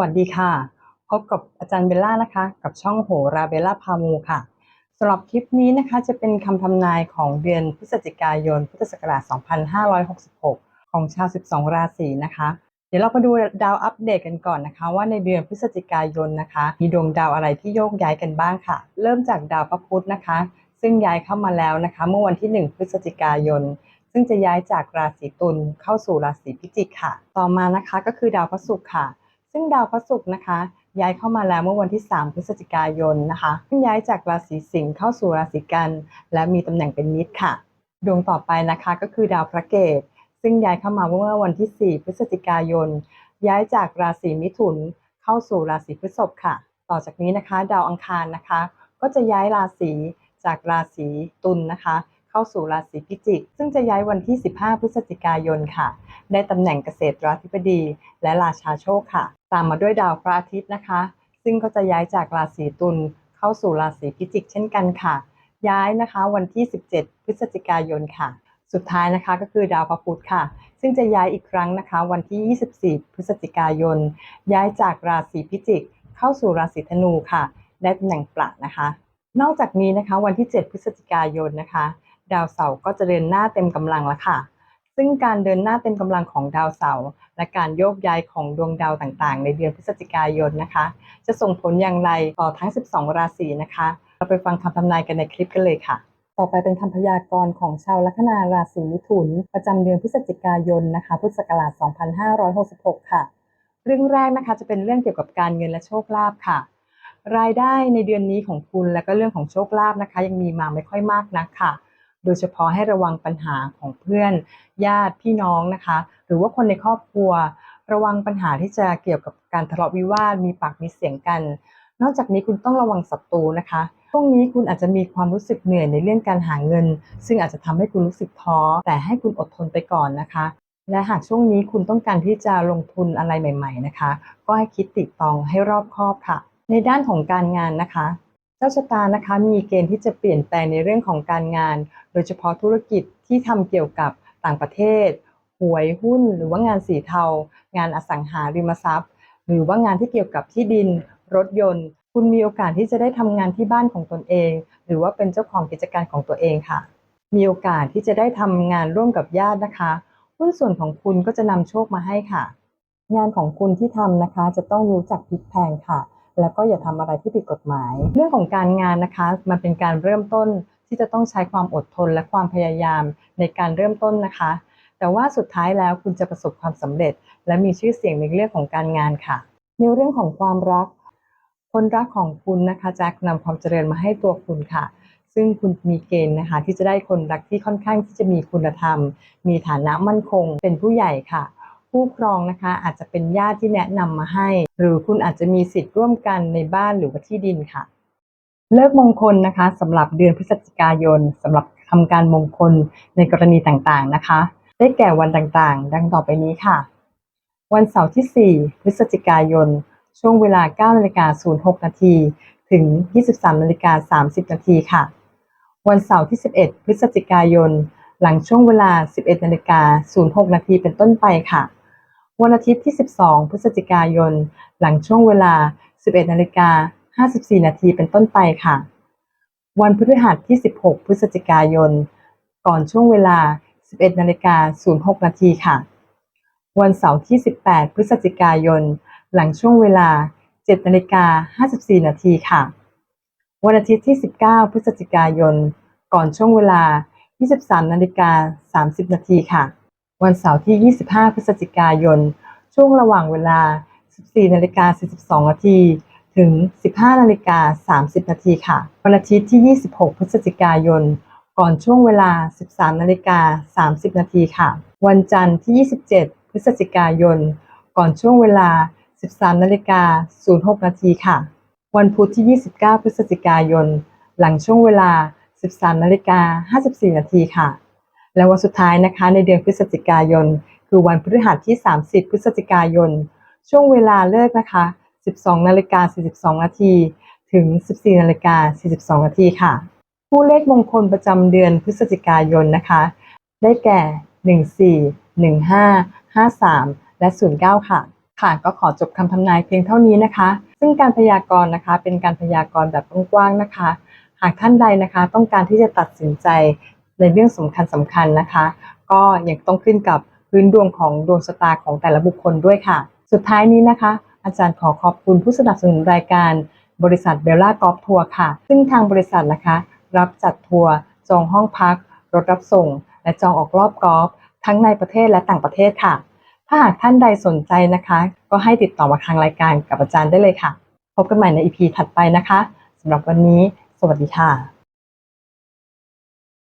วัสดีค่ะ พบกับอาจารย์เบลล่านะคะ กับช่องโหราเบลล่าพามูค่ะสำหรับคลิปนี้นะคะจะเป็นคำทำนายของเดือนพฤศจิกายน พุทธศักราช 2566 ของชาว 12 ราศีนะคะ เดี๋ยวเรามาดูดาวอัปเดตกันก่อนนะคะ ว่าในเดือนพฤศจิกายนนะคะ มีดวงดาวอะไรที่โยกย้ายกันบ้างค่ะ เริ่มจากดาวพระพุธนะคะ ซึ่งย้ายเข้ามาแล้วนะคะ เมื่อวันที่ 1 พฤศจิกายนซึ่งจะย้ายจากราศีตุลเข้าสู่ราศีพิจิกค่ะ ต่อมานะคะก็คือดาวพระศุกร์ค่ะ ซึ่งดาวพระศุกร์นะคะ ย้ายเข้ามาแล้วเมื่อวันที่ 3 พฤศจิกายนนะคะซึ่งย้ายจากราศีสิงห์เข้าสู่ราศีกัน และมีตำแหน่งเป็นมิตรค่ะ ดวงต่อไปนะคะก็คือดาวพระเกตซึ่งย้ายเข้ามาเมื่อวันที่ 4 พฤศจิกายน ย้ายจากราศีมิถุนเข้าสู่ราศีพฤษภค่ะ ต่อจากนี้นะคะ ดาวอังคารนะคะ ก็จะย้ายราศีจากราศีตุลนะคะ เข้าสู่ราศีพิจิก ซึ่งจะย้ายวันที่ 15 พฤศจิกายนค่ะ ได้ตำแหน่งเกษตราธิบดี และราชาโชคค่ะ ตามมาด้วยดาวพระอาทิตย์นะคะ ซึ่งก็จะย้ายจากราศีตุลเข้าสู่ราศีพิจิก เช่นกันค่ะ ย้ายนะคะวันที่ 17 พฤศจิกายนค่ะ สุดท้ายนะคะก็คือดาวพระพุธค่ะ ซึ่งจะย้ายอีกครั้งนะคะ วันที่ 24 พฤศจิกายน ย้ายจากราศีพิจิก เข้าสู่ราศีธนูค่ะ ได้ตำแหน่งปลัดนะคะ นอกจากนี้นะคะวันที่ 7 พฤศจิกายนนะคะ ดาวเสาร์ก็จะเดินหน้าเต็มกำลังแล้วค่ะ ซึ่งการเดินหน้าเต็มกำลังของดาวเสาร์และการโยกย้ายของดวงดาวต่างๆ ในเดือนพฤศจิกายนนะคะ จะส่งผลอย่างไรต่อทั้ง 12 ราศีนะคะ เราไปฟังคำทำนายกันในคลิปกันเลยค่ะ ต่อไปเป็นคำพยากรณ์ของชาวลัคนาราศีมิถุน ประจำเดือนพฤศจิกายนนะคะพุทธศักราช 2566 ค่ะ เรื่องแรกนะคะจะเป็นเรื่องเกี่ยวกับการเงินและโชคลาภค่ะ รายได้ในเดือนนี้ของคุณและก็เรื่องของโชคลาภนะคะ ยังมีมาไม่ค่อยมากนักค่ะ โดยเฉพาะให้ระวังปัญหาของเพื่อนญาติพี่น้องนะคะ หรือว่าคนในครอบครัว ระวังปัญหาที่จะเกี่ยวกับการทะเลาะวิวาทมีปากมีเสียงกัน นอกจากนี้คุณต้องระวังศัตรูนะคะช่วงนี้คุณอาจจะมีความรู้สึกเหนื่อยในเรื่องการหาเงิน ซึ่งอาจจะทำให้คุณรู้สึกท้อแต่ให้คุณอดทนไปก่อนนะคะ และหากช่วงนี้คุณต้องการที่จะลงทุนอะไรใหม่ ๆนะคะ ก็ให้คิดติดตองให้รอบคอบค่ะ ในด้านของการงานนะคะ เจ้าชะตานะคะมีเกณฑ์ที่จะเปลี่ยนแปลงในเรื่องของการงาน โดยเฉพาะธุรกิจที่ทำเกี่ยวกับต่างประเทศ หวยหุ้น หรือว่างานสีเทา งานอสังหาริมทรัพย์ หรือว่างานที่เกี่ยวกับที่ดิน รถยนต์ คุณมีโอกาสที่จะได้ทำงานที่บ้านของตนเอง หรือว่าเป็นเจ้าของกิจการของตัวเองค่ะ มีโอกาสที่จะได้ทำงานร่วมกับญาตินะคะหุ้นส่วนของคุณก็จะนำโชคมาให้ค่ะ งานของคุณที่ทำนะคะจะต้องรู้จักพลิกแพงค่ะ แล้วก็อย่าทำอะไรที่ผิดกฎหมาย เรื่องของการงานนะคะ มันเป็นการเริ่มต้นที่จะต้องใช้ความอดทนและความพยายามในการเริ่มต้นนะคะ แต่ว่าสุดท้ายแล้วคุณจะประสบความสำเร็จ และมีชื่อเสียงในเรื่องของการงานค่ะ ในเรื่องของความรัก คนรักของคุณนะคะจะนำความเจริญมาให้ตัวคุณค่ะซึ่งคุณมีเกณฑ์นะคะที่จะได้คนรักที่ค่อนข้างที่จะมีคุณธรรม มีฐานะมั่นคง เป็นผู้ใหญ่ค่ะ ผู้ครองนะคะ อาจจะเป็นญาติที่แนะนำมาให้ หรือคุณอาจจะมีสิทธิ์ร่วมกันในบ้านหรือว่าที่ดินค่ะ เลิกมงคลนะคะสำหรับเดือนพฤศจิกายนสำหรับทำการมงคลในกรณีต่างๆนะคะ ได้แก่วันต่างๆ ดังต่อไปนี้ค่ะ วันเสาร์ที่ 4 พฤศจิกายน ช่วงเวลา9นาฬิกา06นาทีถึง 23นาฬิกา30นาทีค่ะ วันเสาร์ที่ 11 พฤศจิกายนหลังช่วงเวลา 11นาฬิกา06นาทีเป็นต้นไปค่ะ วันอาทิตย์ที่ 12 พฤศจิกายน หลังช่วงเวลา 11นาฬิกา54 นาทีเป็นต้นไปค่ะ วันพฤหัสที่ 16 พฤศจิกายน ก่อนช่วงเวลา 11นาฬิกา06 นาทีค่ะ วันเสาร์ที่ 18 พฤศจิกายน หลังช่วงเวลา 7นาฬิกา54 นาทีค่ะ วันอาทิตย์ที่ 19 พฤศจิกายน ก่อนช่วงเวลา 23นาฬิกา30 นาทีค่ะ วันเสาร์ที่ 25 พฤศจิกายน ช่วงระหว่างเวลา 14นาฬิกา42นาทีถึง 15นาฬิกา30นาทีค่ะ วันอาทิตย์ที่ 26 พฤศจิกายน ก่อนช่วงเวลา 13นาฬิกา30นาทีค่ะ วันจันทร์ที่ 27 พฤศจิกายน ก่อนช่วงเวลา 13นาฬิกา06นาทีค่ะ วันพุธที่ 29 พฤศจิกายน หลังช่วงเวลา 13นาฬิกา54นาทีค่ะ และวันสุดท้ายนะคะในเดือนพฤศจิกายน คือวันพฤหัสที่ 30 พฤศจิกายน ช่วงเวลาเลิกนะคะ 12 นาฬิกา 42 นาที ถึง 14 นาฬิกา 42 นาทีค่ะ ผู้เลขมงคลประจำเดือนพฤศจิกายนนะคะ ได้แก่ 14 15 53 และ 09 ค่ะ ค่ะก็ขอจบคำทำนายเพียงเท่านี้นะคะ ซึ่งการพยากรณ์นะคะเป็นการพยากรณ์แบบกว้างๆนะคะ หากท่านใดนะคะ ต้องการที่จะตัดสินใจ ในเรื่องสำคัญสำคัญนะคะ ก็ยังต้องขึ้นกับพื้นดวงของดวงชะตาของแต่ละบุคคลด้วยค่ะ สุดท้ายนี้นะคะ อาจารย์ขอขอบคุณผู้สนับสนุนรายการบริษัทเบลล่ากอล์ฟทัวร์ค่ะ ซึ่งทางบริษัทนะคะ รับจัดทัวร์จองห้องพัก รถรับส่ง และจองออกรอบกอล์ฟทั้งในประเทศและต่างประเทศค่ะ ถ้าหากท่านใดสนใจนะคะ ก็ให้ติดต่อมาทางรายการกับอาจารย์ได้เลยค่ะ พบกันใหม่ใน EP ถัดไปนะคะสำหรับวันนี้ สวัสดีค่ะ